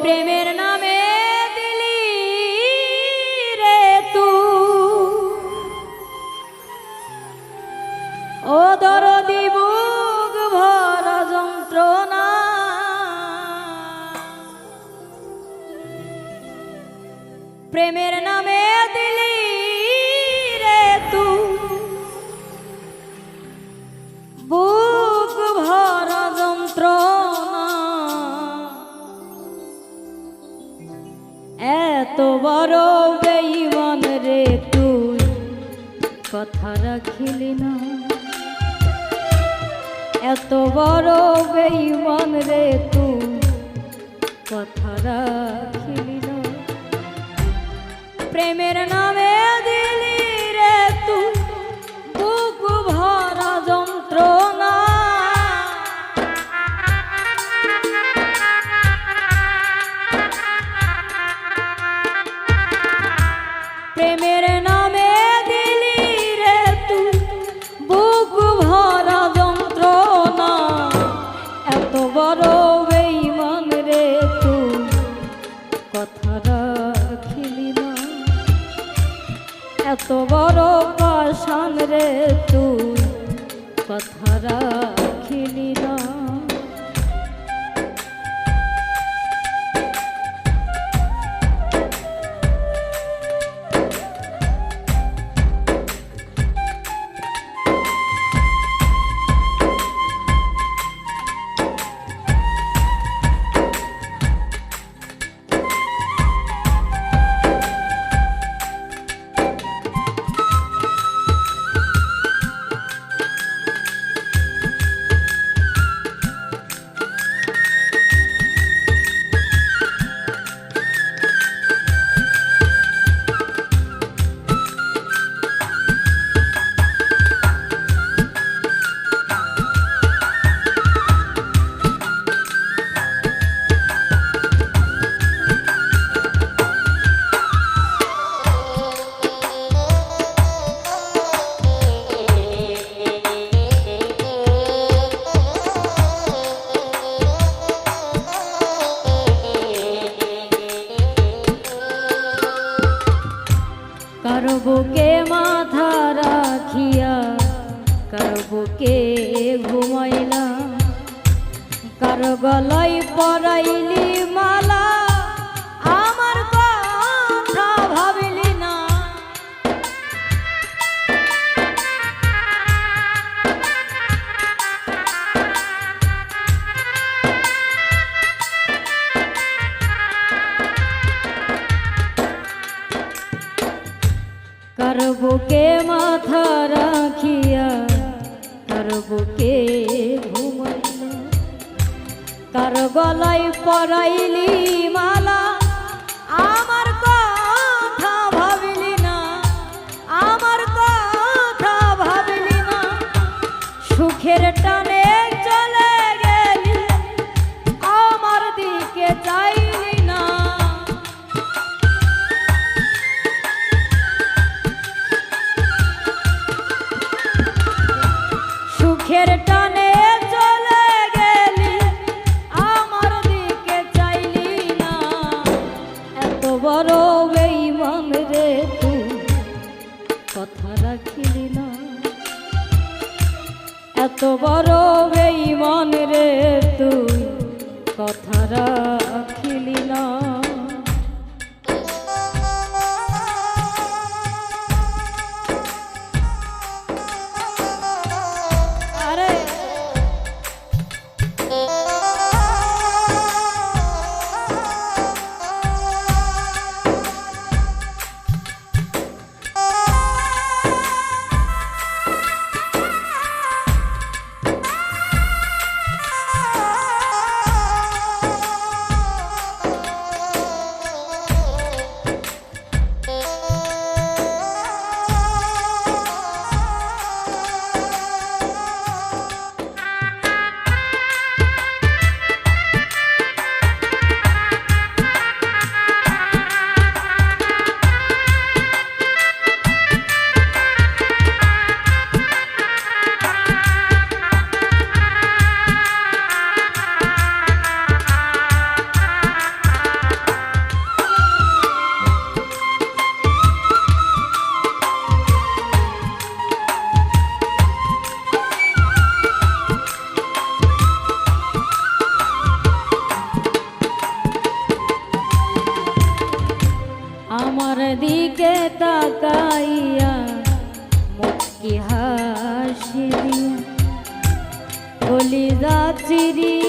প্রেমের নামে দিলি রে তু। ও দরদি বুক ভর যন্ত্রণা। প্রেমের নামে দিলি এত বড় বেইমান রে তুই, কথা রাখিলি না। এত বড় বেইমান রে তুই, কথা রাখিলি না। প্রেমের নামে বেইমান রে তুই। কথা না। এত বড় পাশান রে তুই। কথা রাখিলি না। কারও মাথা রাখিয়া কারও বুকে ঘুমাইলা কারও গলায় পরাইলি মালা কারও গলায় পরাইলি মালা। এত বড় বেইমান রে তুই কথা পাইয়া মুখকে হাসি দিয়া কলিদা চিরিয়া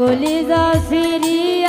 কলিজা ফিরি।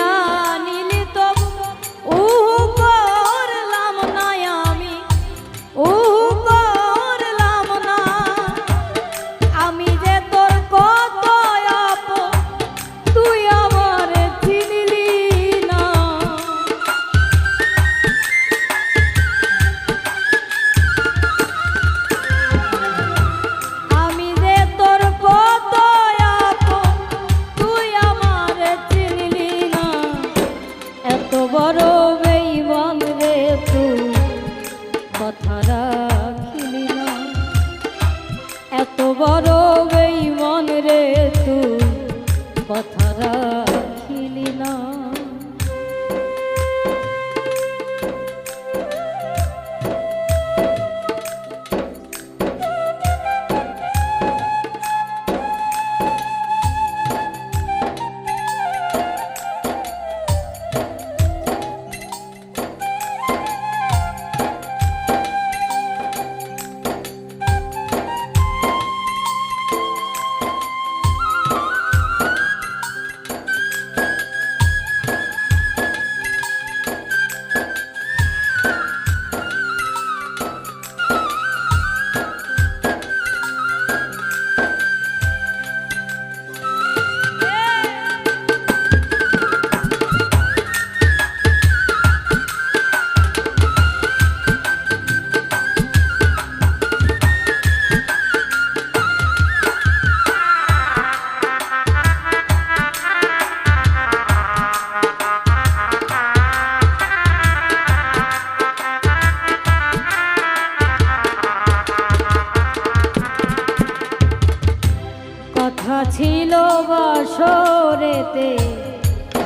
এত বড়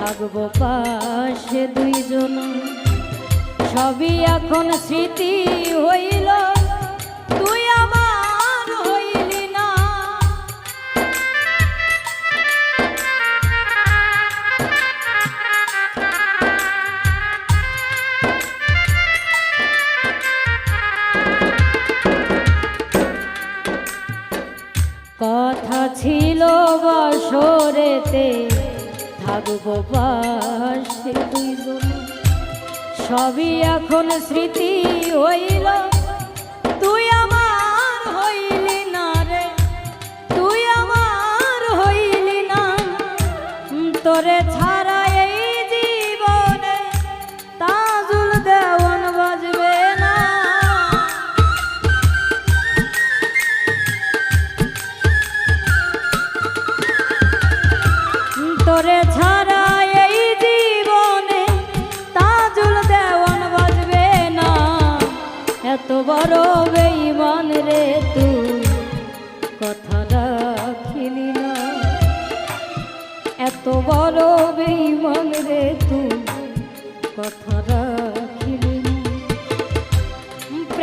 থাকব পাশে দুইজন। সবই এখন স্মৃতি হইল তুই আমার হইলি না। কথা ছিল বসরেতে থাকব সবই এখন স্মৃতি হইল।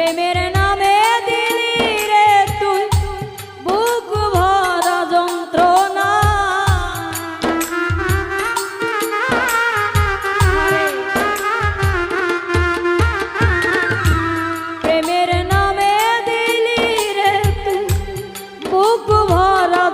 প্রেমের নামে দিলি রে তুই। বুক ভরা যন্ত্রণা। প্রেমের নামে দিলি রে তুই। বুক ভরা